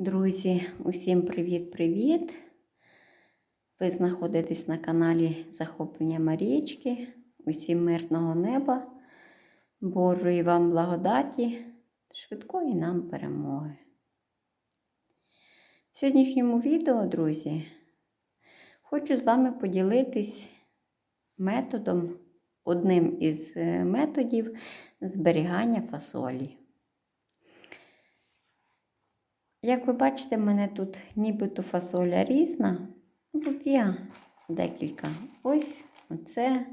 Друзі, усім привіт-привіт! Ви знаходитесь на каналі Захоплення Марічки. Усім мирного неба, Божої вам благодаті, швидкої нам перемоги. В сьогоднішньому відео, друзі, хочу з вами поділитись методом, одним із е, методів зберігання фасолі. Як ви бачите, в мене тут нібито фасоля різна. Тут є декілька. Ось оце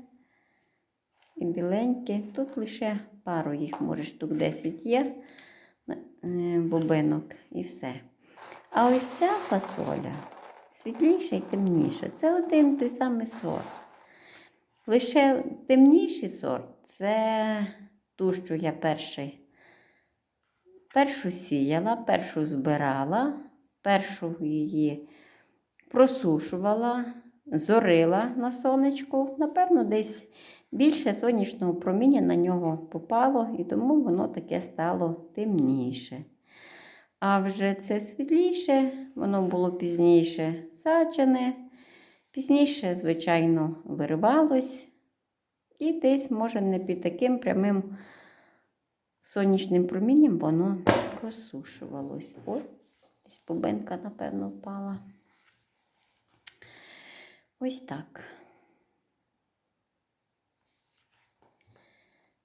і біленьке. Тут лише пару їх, може, штук 10 є е, бобинок і все. А ось ця фасоля світліша і темніша. Це один той самий сорт. Лише темніший сорт це ту, що я перший. Першу сіяла, першу збирала, першу її просушувала, зорила на сонечку. Напевно, десь більше сонячного проміння на нього попало, і тому воно таке стало темніше. А вже це світліше, воно було пізніше саджене, пізніше, звичайно, виривалось. І десь, може, не під таким прямим сонячним промінням воно просушувалось. Ой, десь бубенка, напевно, впала. Ось так.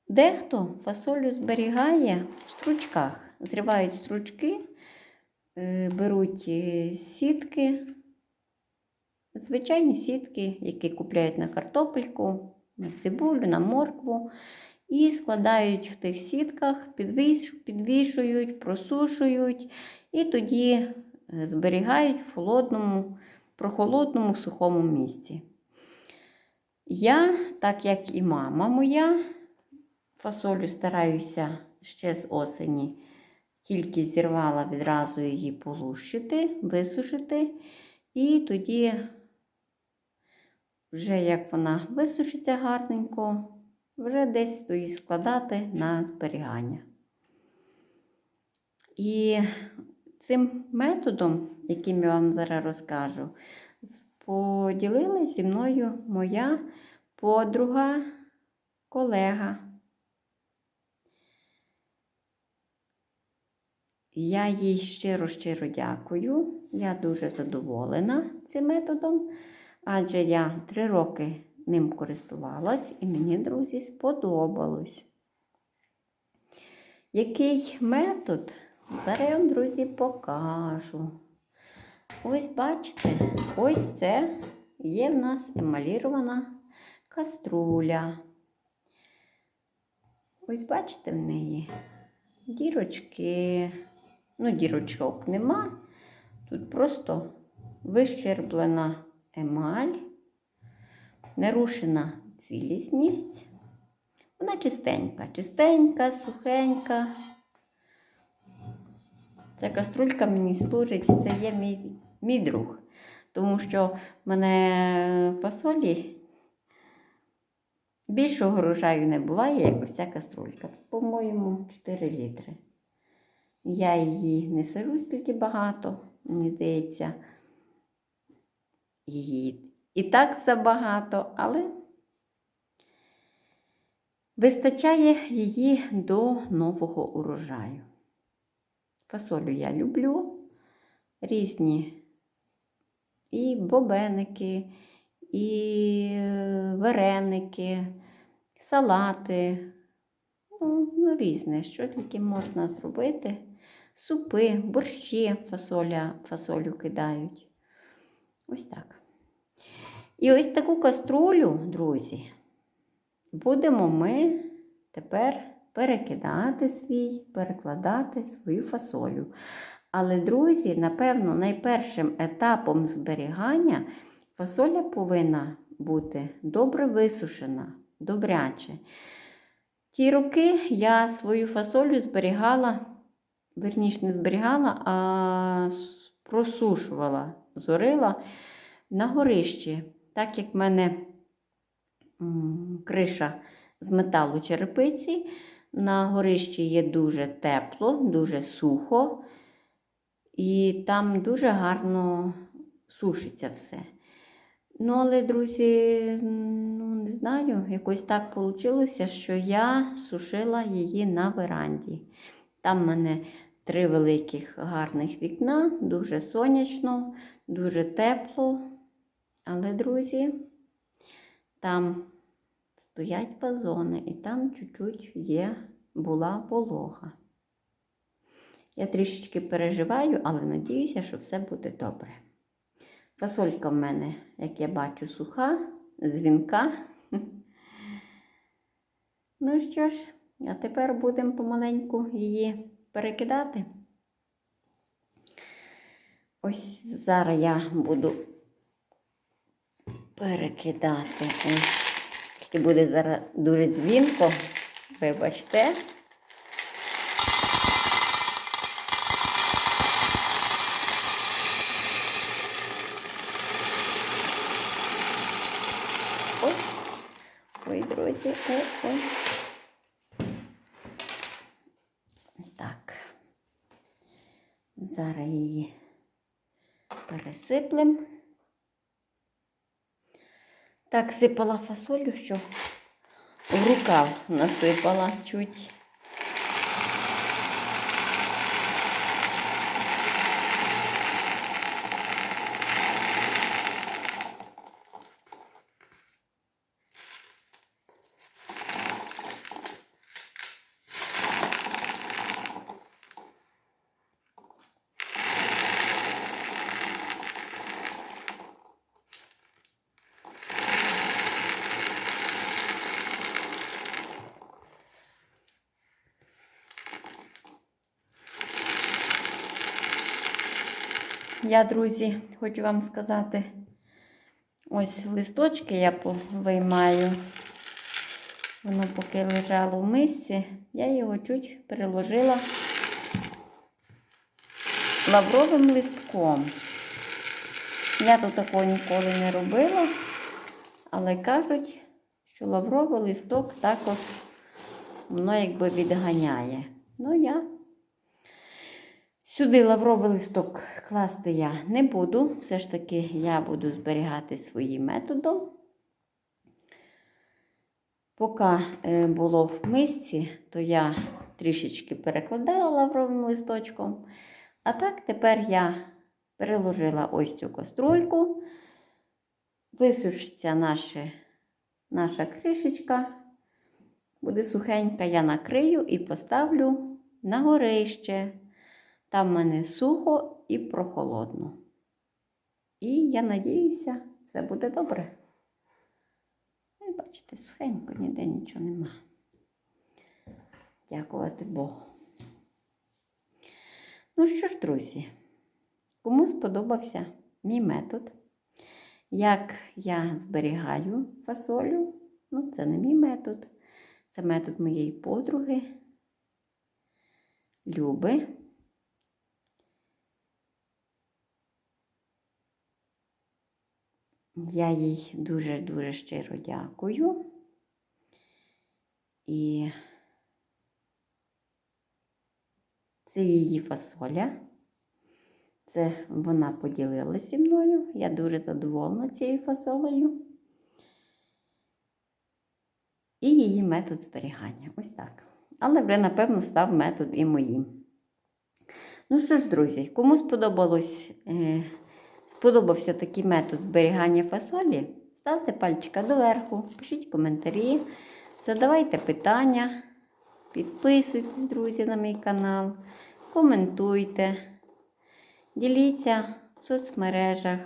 Дехто фасолю зберігає в стручках. Зривають стручки, е, беруть е, сітки, звичайні сітки, які купляють на картопельку, на цибулю, на моркву. І складають в тих сітках, підвішують, просушують і тоді е, зберігають в холодному, прохолодному сухому місці. Я, так як і мама моя, фасолю стараюся ще з осені, тільки зірвала відразу її полущити, висушити, і тоді, вже як вона висушиться гарненько, вже десь її складати на зберігання. І цим методом, яким я вам зараз розкажу, поділилася зі мною моя подруга, колега. Я їй щиро-щиро дякую. Я дуже задоволена цим методом, адже я три роки ним користувалась і мені, друзі, сподобалось. Який метод? Зараз я вам, друзі, покажу. Ось бачите, ось це є в нас емалірована каструля. Ось бачите в неї дірочки. Ну, дірочок нема. Тут просто вищерблена емаль нерушена цілісність. Вона чистенька, чистенька, сухенька. Ця каструлька мені служить, це є мій, мій друг. Тому що в мене фасолі більшого врожаю не буває, як ось ця каструлька. По-моєму, 4 літри. Я її не сажу скільки багато, мені здається, її і так забагато, але вистачає її до нового урожаю. Фасолю я люблю різні і бобеники, і вареники, салати. Ну, ну, різне, що тільки можна зробити. Супи, борщі фасоля, фасолю кидають. Ось так. І ось таку каструлю, друзі, будемо ми тепер перекидати свій, перекладати свою фасолю. Але, друзі, напевно, найпершим етапом зберігання фасоля повинна бути добре висушена, добряче. Ті роки я свою фасолю зберігала, верніше не зберігала, а просушувала, зорила на горищі. Так як в мене криша з металу черепиці, на горищі є дуже тепло, дуже сухо. і там дуже гарно сушиться все. Ну, але, друзі, ну не знаю, якось так вийшло, що я сушила її на веранді. Там в мене три великих гарних вікна, дуже сонячно, дуже тепло. Але, друзі, там стоять вазони, і там чуть-чуть є, була волога. Я трішечки переживаю, але надіюся, що все буде добре. Фасолька в мене, як я бачу, суха, дзвінка. Ну що ж, а тепер будемо помаленьку її перекидати. Ось зараз я буду перекидати. Ось. Тільки буде зараз дуже дзвінко, вибачте. Ой, ой, друзі, ой, ой. Так. Зараз її пересиплемо. Так сипала фасолю, що в рукав насипала чуть. Я, друзі, хочу вам сказати, ось листочки я виймаю. Воно поки лежало в мисці, я його чуть переложила лавровим листком. Я тут такого ніколи не робила, але кажуть, що лавровий листок також воно якби відганяє. Ну, я Сюди лавровий листок класти я не буду. Все ж таки я буду зберігати своїм методом. Поки е, було в мисці, то я трішечки перекладала лавровим листочком. А так тепер я переложила ось цю каструльку, висушиться наша, наша кришечка, буде сухенька, я накрию і поставлю на горище. Там мене сухо і прохолодно. І я надіюся, все буде добре. І бачите, сухенько, ніде нічого нема. Дякувати Богу. Ну що ж, друзі, кому сподобався мій метод, як я зберігаю фасолю, ну, це не мій метод, це метод моєї подруги, Люби. Я їй дуже-дуже щиро дякую. І це її фасоля. Це вона поділилася зі мною. Я дуже задоволена цією фасолею. І її метод зберігання. Ось так. Але вже, напевно, став метод і моїм. Ну що ж, друзі, кому сподобалось. Сподобався такий метод зберігання фасолі, ставте пальчика доверху, пишіть коментарі, задавайте питання, підписуйтесь, друзі, на мій канал, коментуйте, діліться в соцмережах.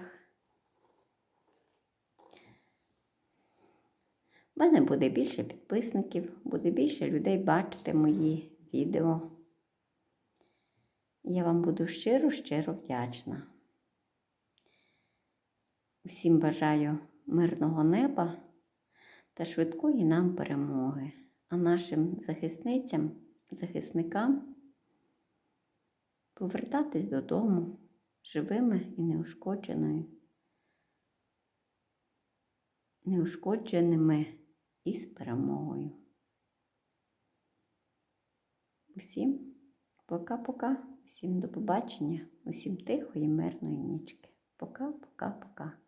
У мене буде більше підписників, буде більше людей бачити мої відео. Я вам буду щиро-щиро вдячна. Всім бажаю мирного неба та швидкої нам перемоги, а нашим захисницям, захисникам повертатись додому живими і неушкодженою, неушкодженими і з перемогою. Всім пока-пока, всім до побачення. Усім тихої, мирної нічки. Пока, пока, пока.